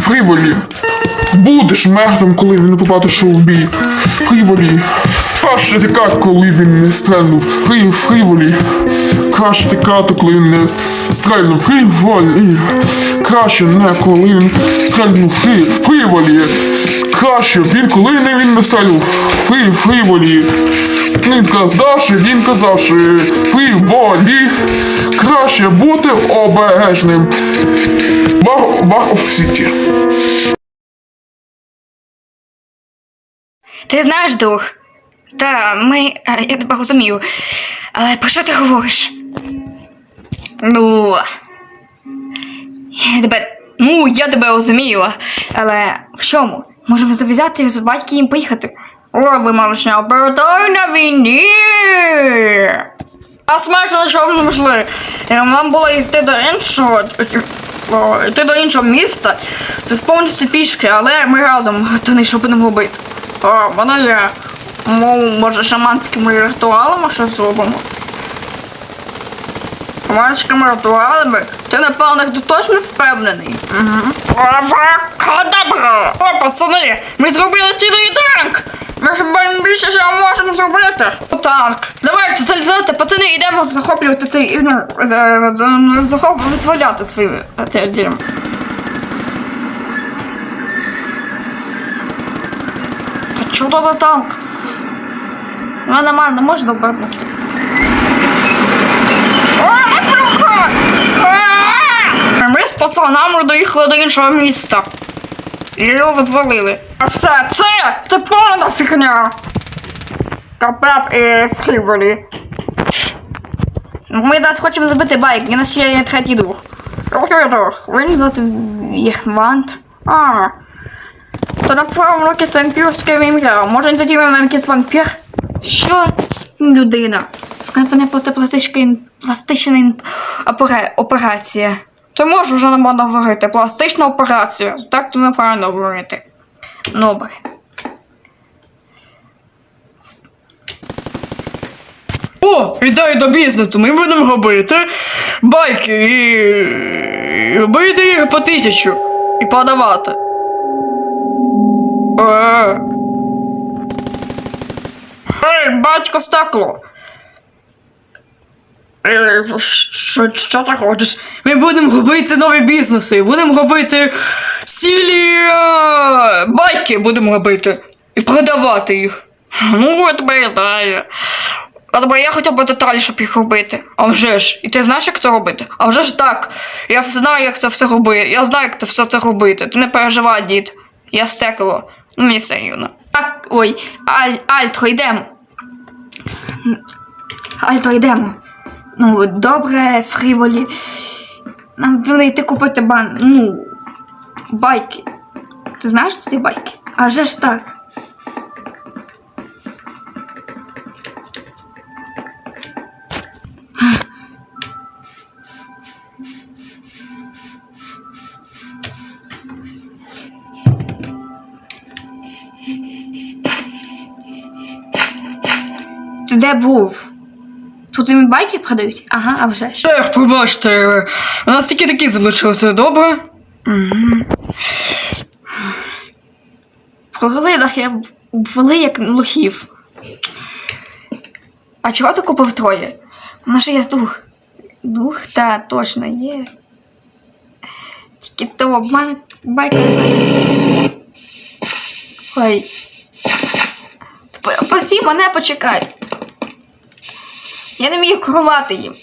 Фріволі. Будеш мертвим, коли він побачиш у бій. Фріволі. Краще тікати, коли він не стрельнув. Фрі, фріволі. Краще тікати, коли він не стрельнув. Фріволі. Краще не коли він стрельнув. Фрі, фріволі. Краще він, коли не він не стрельнув. Фрі, фріволі. Він казавши, він казавши. Фріволі. Краще бути обережним. Вар, вар в сіті. Ти знаєш, друг? Та, ми. е, Я тебе розумію. Але про що ти говориш? Ну. Я тебе. Ну, я тебе розумію. Але в чому? Можемо зав'язати з батьки їм поїхати. О, ви малышня, обертай на війні. А смачно, що ви можливо. Нам було йти до іншого. Йти до іншого міста. Це повністю пішки, але ми разом. Не що будемо робити. О, воно. Мов, може, шаманськими ритуалами що зробимо. Шаманськими ритуалами? Ти напевно ти точно впевнений. Угу. О, пацани, ми зробили цілий танк. Ми ж більше що можемо зробити. Так, давайте залізати, пацани, йдемо захоплювати цей, ну, е, е, захоплювати, витворяти свої е, дім. Та чудо за танк? Ну, нормально, можна вибрати. Ми з пацанами доїхали до іншого міста. І його розвалили. А все, це, це повна фігня. Капеп і фріволі. Ми зараз хочемо забити байк, і нас ще є третій. Окей, друг. Він їх Вант. А. То напевно якесь вампірське ім'я. Може тоді він якийсь вампір? Що? Людина. Вона просто пластична, пластична опера- операція. Ти можеш вже нормально говорити. Пластична операція. Так то неправильно говорити. Добре. О, ідея до бізнесу. Ми будемо робити байки і робити їх по тисячу і продавати. Е. Ей, батько стекло. Е, Що, що ти хочеш? Ми будемо робити нові бізнеси, будемо робити цілі е, байки будемо робити і продавати їх. Ну, я тебе ідея. А тебе я хотів би деталі, щоб їх робити. А вже ж, І ти знаєш, як це робити? а вже ж так. Я знаю, як це все робити. Я знаю, як це все це робити. Ти не переживай, дід. Я стекло. Ну, мені все рівно. Так, ой, Аль, Альтро, йдемо. Альтро, йдемо. Ну, добре, фріволі. Нам буде йти купити бан. Ну, байки. Ти знаєш ці байки? А вже ж так. Ти де був? Тут і байки продають? Ага, а вже ж. Ех, пробачте, у нас тільки такі залишилися, добре? Провели дах я ввели як лохів. А чого ти купив троє? У нас же є дух. Дух, та точно є. Тільки то мене байка не. Ой. Посі мене почекай. Я не вмію керувати їм.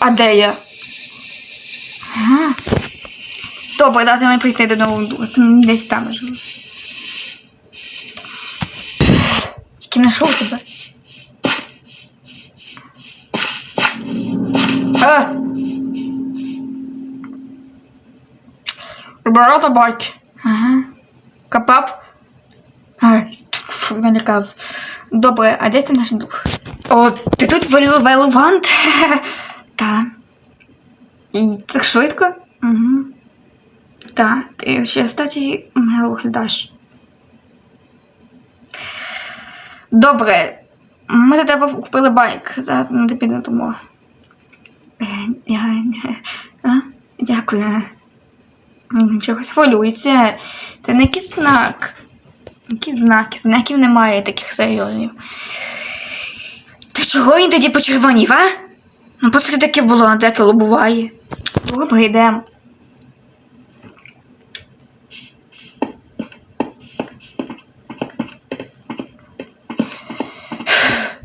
А де я? Ага. Добре, зараз я маю прийти до нового. Ти десь там живу. Тільки знайшов тебе. А! Вибирати байки. Ага. Капап. А, фу, налякав. Добре, а де це наш дух? О, ти тут валю веловант? Та. І так швидко? Угу. Так, ти ще статі мило виглядаєш. Добре. Ми до тебе купили байк. Зараз не не тому. Е, Я... А? Дякую. Чогось хвилюється. Це не якийсь знак. Які знаки? Знаків немає таких серйозних. Ти чого він тоді почервонів, а? Ну, просто таке було, а деколи буває. Добре, йдемо.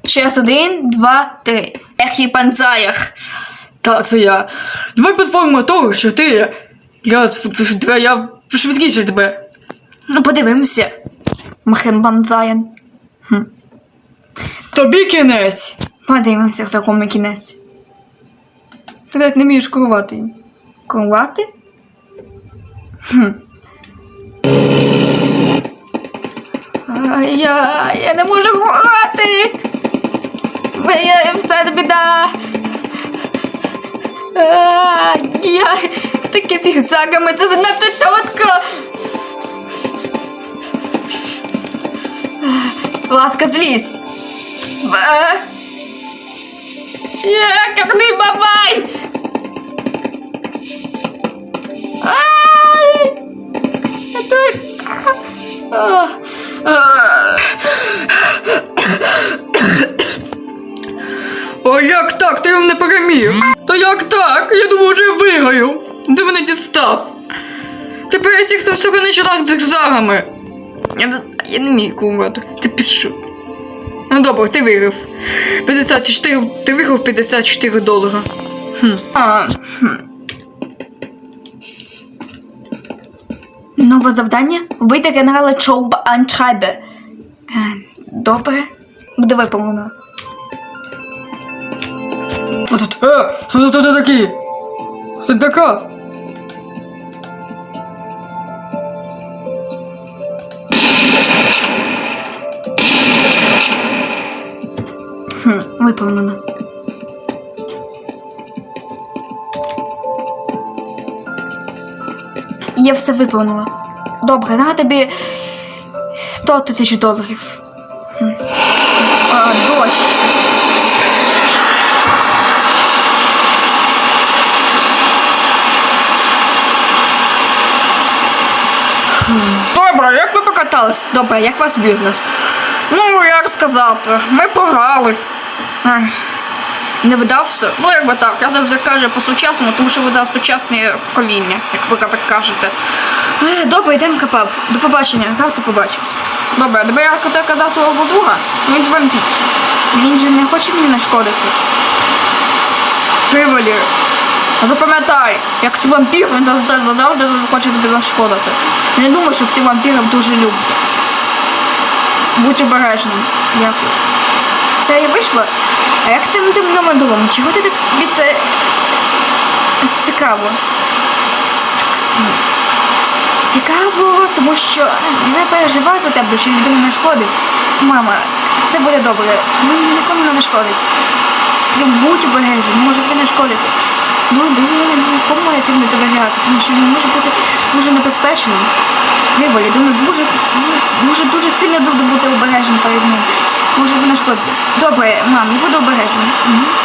Час один, два, три. Ех, і панцаях. Та це я. Давай по-твоєму того, що ти. Я, я, я швидкіше тебе. Ну, подивимося. Мхем Банзаєн. Тобі кінець. Подивимося, хто кому кінець. Ти навіть не вмієш керувати. Кувати? Хм. А, Я, я не можу грати. Я все біда. А, Я такі зігзагами, це занадто чітко. Ласка, злізь. А. Я карний бабай. Ай! О, як так? Ти мене переміг? Та як так? Я думав, вже я виграю. Ти мене дістав. Тепер я ті, хто все починав зигзагами. Я, не- я не міг кувати. Ти пішов. Ну добре, ти виграв. 54, ти виграв 54 долара. Хм. А, хм. Нове завдання вбити генерала Чоуба Антрайбе. Е, Добре. Буде виповнено. Хто тут? Е, хто тут такі? Хто така? Я все виповнила. Добре, на тобі 100 тисяч доларів. А, дощ. Добре, як ви покатались? Добре, як ваш бізнес? Ну, як сказати, ми програли. Не вдався? Ну, якби так, я завжди кажу по-сучасному, тому що ви зараз сучасне покоління, як ви так кажете. Е, Добре, йдемо капап. До побачення, завтра побачимось. Добре, добре, я коли казав свого друга, ну він ж вампір. Він же не хоче мені нашкодити. Фриволі, запам'ятай, як це вампір, він завжди, завжди хоче тобі зашкодити. Не думай, що всі вампіри дуже люблять. Будь обережним. Дякую. Все, я вийшла. А як цим тим номер другом? Чого ти так тобі це цікаво? Цікаво, тому що я не переживаю за тебе, що ніхто не нашкодив. Мама, все буде добре. Він нікому не нашкодить. Ти будь обережний, може тобі нашкодити. Ну, думаю, нікому не тим не довіряти, тому що він може бути дуже небезпечним. Фриволі, думаю, дуже, дуже, дуже сильно буду бути обережним перед ним. Може б нашкодити. Добре, мам, я буду обережним. Угу.